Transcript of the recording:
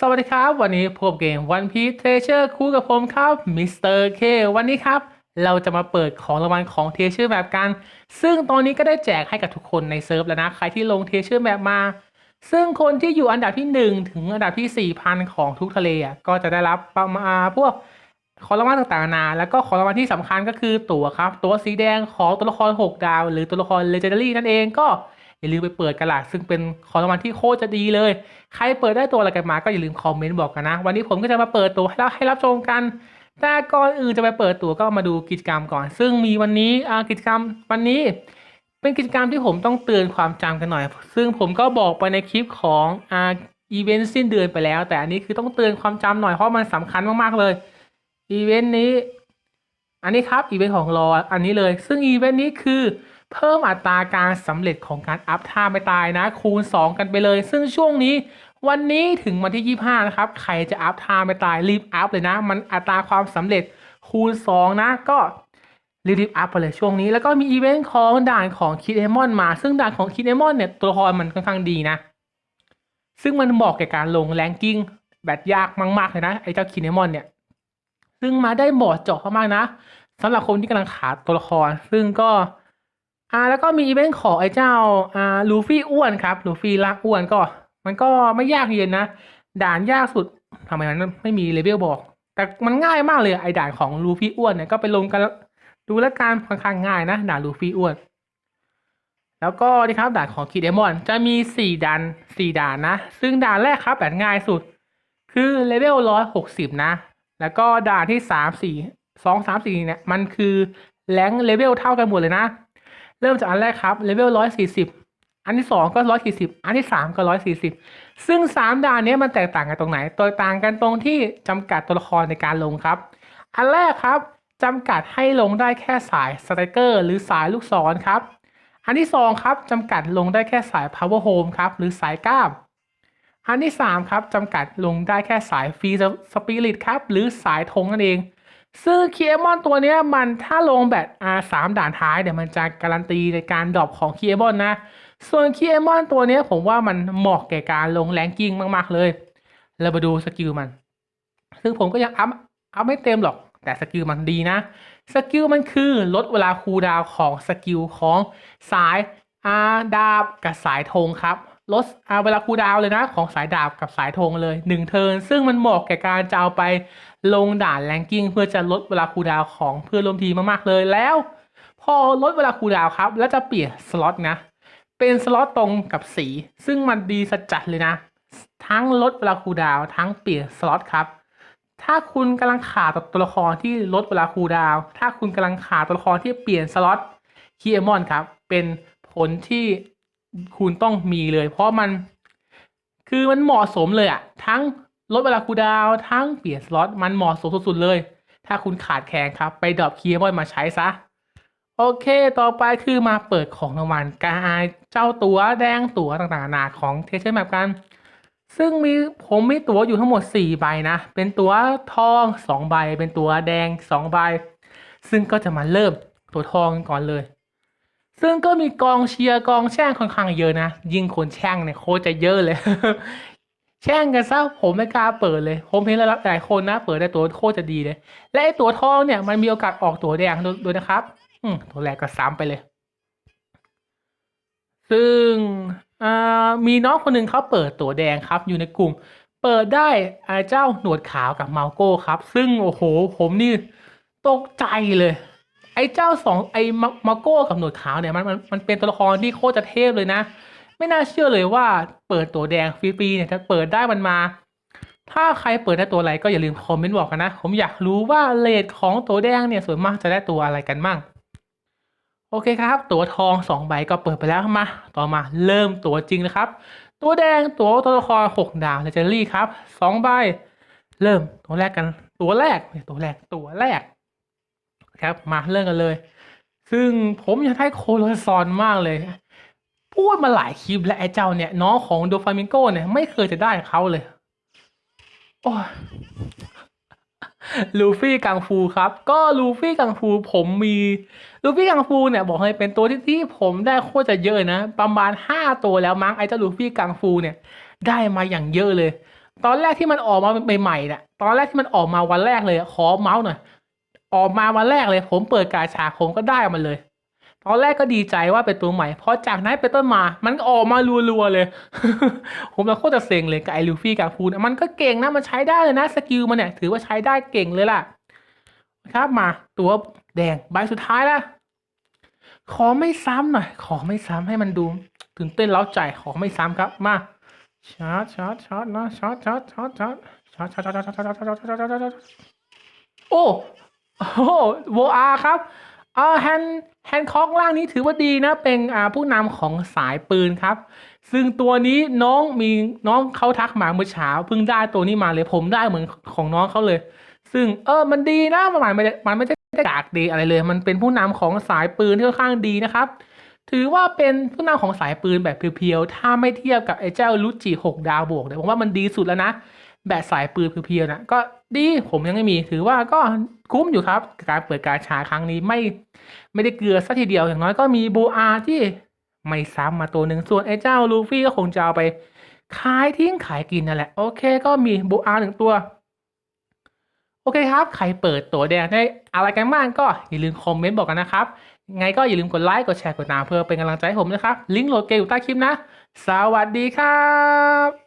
สวัสดีครับวันนี้พบเกม One Piece Treasure คู่กับผมครับมิสเตอร์เควันนี้ครับ เราจะมาเปิดของรางวัลของ Treasure แบบกัน ซึ่งตอนนี้ก็ได้แจกให้กับทุกคนในเซิร์ฟแล้วนะ ใครที่ลง Treasure แบบมา ซึ่งคนที่อยู่อันดับที่ 1 ถึงอันดับที่ 4,000 ของทุกทะเลอะก็จะได้รับประมาณพวกของรางวัลต่างๆนานาแล้วก็ของรางวัลที่สำคัญก็คือตั๋วครับ ตั๋วสีแดงของตัวละคร 6 ดาว หรือตัวละคร Legendary นั่นเองก็ อย่าลืมไปเปิดกันล่ะซึ่งเป็นของรางวัลที่โคตรจะดีเลย ใครเปิดได้ตัวอะไรกันมาก็อย่าลืมคอมเมนต์บอกกันนะ วันนี้ผมก็จะมาเปิดตัวให้เราให้รับชมกัน แต่ก่อนอื่นจะไปเปิดตัวก็มาดูกิจกรรมก่อน ซึ่งมีวันนี้อ่ากิจกรรมวันนี้ เป็นกิจกรรมที่ผมต้องเตือนความจำกันหน่อย ซึ่งผมก็บอกไปในคลิปของอ่าอีเวนต์สิ้นเดือนไปแล้ว แต่อันนี้คือต้องเตือนความจำหน่อยเพราะมันสำคัญมากๆเลยอีเวนต์นี้ อันนี้ครับอีเวนต์ของรออันนี้เลย ซึ่งอีเวนต์นี้คือ เพิ่มอัตราการสำเร็จของการอัพท่าไม่ตายนะ คูณ 2 กันไปเลย ซึ่งช่วงนี้วันนี้ถึงวันที่ 25 นะครับ ใครจะอัพท่าไม่ตายรีบอัพเลยนะ มันอัตราความสำเร็จคูณ 2 นะ ก็รีบอัพไปเลยช่วงนี้ แล้วก็มีอีเวนต์ของด่านของคิดเอมอนมา ซึ่งด่านของคิดเอมอนเนี่ยตัวละครมันค่อนข้างดีนะ ซึ่งมันเหมาะแก่การลงแรงกิ้งแบบยากมากๆเลยนะไอ้เจ้าคิดเอมอนเนี่ย ซึ่งมาได้เหมาะเจาะมากๆนะสำหรับคนที่กำลังขาดตัวละคร ซึ่งก็ อ่าแล้วก็มีอีเวนต์ของไอ้เจ้าอ่าลูฟี่อ้วนครับลูฟี่ลากอ้วนก็ มันก็ไม่ยากเย็นนะ ด่านยากสุดทำไมมันไม่มีเลเวลบอก แต่มันง่ายมากเลยไอ้ด่านของลูฟี่อ้วนเนี่ยก็ไปลงกันดูแล้วการค่อนข้างง่ายนะด่านลูฟี่อ้วน แล้วก็นี่ครับด่านของคีเดมอนจะมีสี่ด่านสี่ด่านนะ ซึ่งด่านแรกครับแบบง่ายสุด คือเลเวลร้อยหกสิบนะ แล้วก็ด่านที่สามสี่สองสามสี่เนี่ยมันคือแรงเลเวลเท่ากันหมดเลยนะ เริ่มจากอันแรกครับเลเวลร้อยสี่สิบอันที่สองก็ร้อยสี่สิบอันที่สามก็ร้อยสี่สิบซึ่งสามด่านนี้มันแตกต่างกันตรงไหนตัวต่างกันตรงที่จำกัดตัวละครในการลงครับ อันแรกครับจำกัดให้ลงได้แค่สายสไตรเกอร์หรือสายลูกศรครับ อันที่สองครับจำกัดลงได้แค่สาย power home ครับหรือสายก้ามอันที่สามครับจำกัดลงได้แค่สายฟรีสปิริตครับหรือสายธงนั่นเอง ซึ่งคีเอมอนตัวนี้มันถ้าลงแบบอาสามด่านท้ายเดี๋ยวมันจะการันตีในการดรอปของคีเอมอนนะ ส่วนคีเอมอนตัวนี้ผมว่ามันเหมาะแก่การลงแรงกิ้งมากๆเลย เรามาดูสกิลมัน ซึ่งผมก็ยังอัพอัพไม่เต็มหรอก แต่สกิลมันดีนะ สกิลมันคือลดเวลาคูลดาวของสกิลของสายอาดาบกับสายธงครับ ลดอาเวลาคูดาวเลยนะ ของสายดาบกับสายธงเลย1เทิร์นซึ่งมันเหมาะแก่การจะเอาไปลงด่านแรงกิ้งเพื่อจะลดเวลาคูดาวของเพื่อนร่วมทีมมากๆเลยแล้ว พอลดเวลาคูดาวครับ แล้วจะเปลี่ยนสล็อตนะ เป็นสล็อตตรงกับสี ซึ่งมันดีสัจจัดเลยนะ ทั้งลดเวลาคูดาวทั้งเปลี่ยนสล็อตครับถ้าคุณกำลังขาดตัวละครที่ลดเวลาคูดาว ถ้าคุณกำลังขาดตัวละครที่เปลี่ยนสล็อตคีเอมอนครับ เป็นผลที่ คุณต้องมีเลย เพราะมันคือมันเหมาะสมเลยอะทั้งลดเวลาคูดาวทั้งเปลี่ยนสล็อตมันเหมาะสมสุดๆเลย ถ้าคุณขาดแคลนครับ ไปดรอปคีเอมอนมาใช้ซะ โอเคต่อไปคือมาเปิดของรางวัลการเจ้าตัวแดงตัวต่างๆนานาของเทเชอร์แมปกัน ซึ่งมีผมมีตั๋วอยู่ทั้งหมด 4 ใบนะ เป็นตั๋วทอง 2 ใบ เป็นตั๋วแดง 2 ใบ ซึ่งก็จะมาเริ่มตัวทองกันก่อนเลย ซึ่งก็มีกองเชียร์กองแช่งค่อนข้างเยอะนะ ยิ่งคนแช่งเนี่ยโคตรจะเยอะเลย แช่งกันซะผมไม่กล้าเปิดเลย ผมเห็นหลายคนนะเปิดได้ตัวโคตรจะดีเลย และไอ้ตัวทองเนี่ยมันมีโอกาสออกตัวแดงด้วยนะครับ อืตัวแรกก็ซ้ำไปเลย ซึ่งมีน้องคนหนึ่งเขาเปิดตัวแดงครับ อยู่ในกลุ่ม เปิดได้อ่าเจ้าหนวดขาวกับเมาโก้ครับ ซึ่งโอ้โห ผมนี่ตกใจเลย ไอ้เจ้าสองไอ้มาโก้กับหนวดขาวเนี่ยมันมันมันเป็นตัวละครที่โคตรจะเทพเลยนะ ไม่น่าเชื่อเลยว่าเปิดตัวแดงฟรีๆเนี่ยถ้าเปิดได้มันมา ถ้าใครเปิดได้ตัวอะไรก็อย่าลืมคอมเมนต์บอกกันนะ ผมอยากรู้ว่าเลทของตัวแดงเนี่ยส่วนมากจะได้ตัวอะไรกันมั่งโอเคครับ ตัวทองสองใบก็เปิดไปแล้วมา ต่อมาเริ่มตัวจริงนะครับ ตัวแดงตัวตัวละครหกดาวเลเจอรี่ครับสองใบ เริ่มตัวแรกกัน ตัวแรกเนี่ยตัวแรกตัวแรก ครับมาเริ่มกันเลย ซึ่งผมอยากได้โคโลซอนมากเลย พูดมาหลายคลิปแล้วไอ้เจ้าเนี่ย น้องของโดฟามิงโกเนี่ย ไม่เคยจะได้เขาเลย โอ้ยลูฟี่กังฟูครับ ก็ลูฟี่กังฟูผมมีลูฟี่กังฟูเนี่ย บอกให้เป็นตัวที่ที่ผมได้โคตรจะเยอะนะ ประมาณห้าตัวแล้วมั้งไอ้เจ้าลูฟี่กังฟูเนี่ย ได้มาอย่างเยอะเลย ตอนแรกที่มันออกมาใหม่ๆเนี่ยตอนแรกที่มันออกมาวันแรกเลยขอเมาส์หน่อย ออกมาวันแรกเลย ผมเปิดกาชาผมก็ได้มันเลย ตอนแรกก็ดีใจว่าเป็นตัวใหม่พอจากนั้นเป็นต้นมา มันก็ออกมารัวๆเลย ผมแล้วโคตรจะเซ็งเลยกับไอลูฟี่กับพูนมันก็เก่งนะมันใช้ได้เลยนะสกิลมันเนี่ย ถือว่าใช้ได้เก่งเลยล่ะ ครับมาตัวแดงใบสุดท้ายล้วขอไม่ซ้ำหน่อย ขอไม่ซ้ำให้มันดูตื่นเต้นเล้าใจขอไม่ซ้ำครับมาช็อตช็อตช็อตนะช็อตช็อตช็อตช็อตช็อตช็อตช็อตช็อตช็อตช็อตช็อตช็อตช็อตช็อตโอ้ โอ้โวอาครับอ่าแฮนแฮนคอกล่างนี้ถือว่าดีนะ เป็นอ่าผู้นำของสายปืนครับ ซึ่งตัวนี้น้องมีน้องเขาทักมาเมื่อเช้าเพิ่งได้ตัวนี้มาเลยผมได้เหมือนของน้องเขาเลย ซึ่งเออมันดีนะมันไม่ได้มันไม่ได้กากดีอะไรเลย มันเป็นผู้นำของสายปืนที่ค่อนข้างดีนะครับ ถือว่าเป็นผู้นำของสายปืนแบบเพียวๆ ถ้าไม่เทียบกับไอ้เจ้าลุจิหกดาวบวกเนี่ยผมว่ามันดีสุดแล้วนะ แบบสายปืนเพียวๆนะก็ ดี ผมยังไม่มี ถือว่าก็คุ้มอยู่ครับ การเปิดการชาครั้งนี้ไม่ ไม่ได้เกลือสัทีเดียวอย่างน้อยก็มีโบอาที่ไม่ซ้ำมาตัวหนึ่งส่วนไอ้เจ้าลูฟี่ก็คงจะเอาไป ขายทิ้งขายกินนั่นแหละ โอเค ก็มีโบอาหนึ่งตัว โอเคครับ ใครเปิดตัวแดงได้อะไรกันบ้างก็อย่าลืมคอมเมนต์บอกกันนะครับไงก็อย่าลืมกดไลค์กดแชร์กดตามเพื่อเป็นกำลังใจให้ผมนะครับ ลิงก์โหลดเกมอยู่ใต้คลิปนะ สวัสดีครับ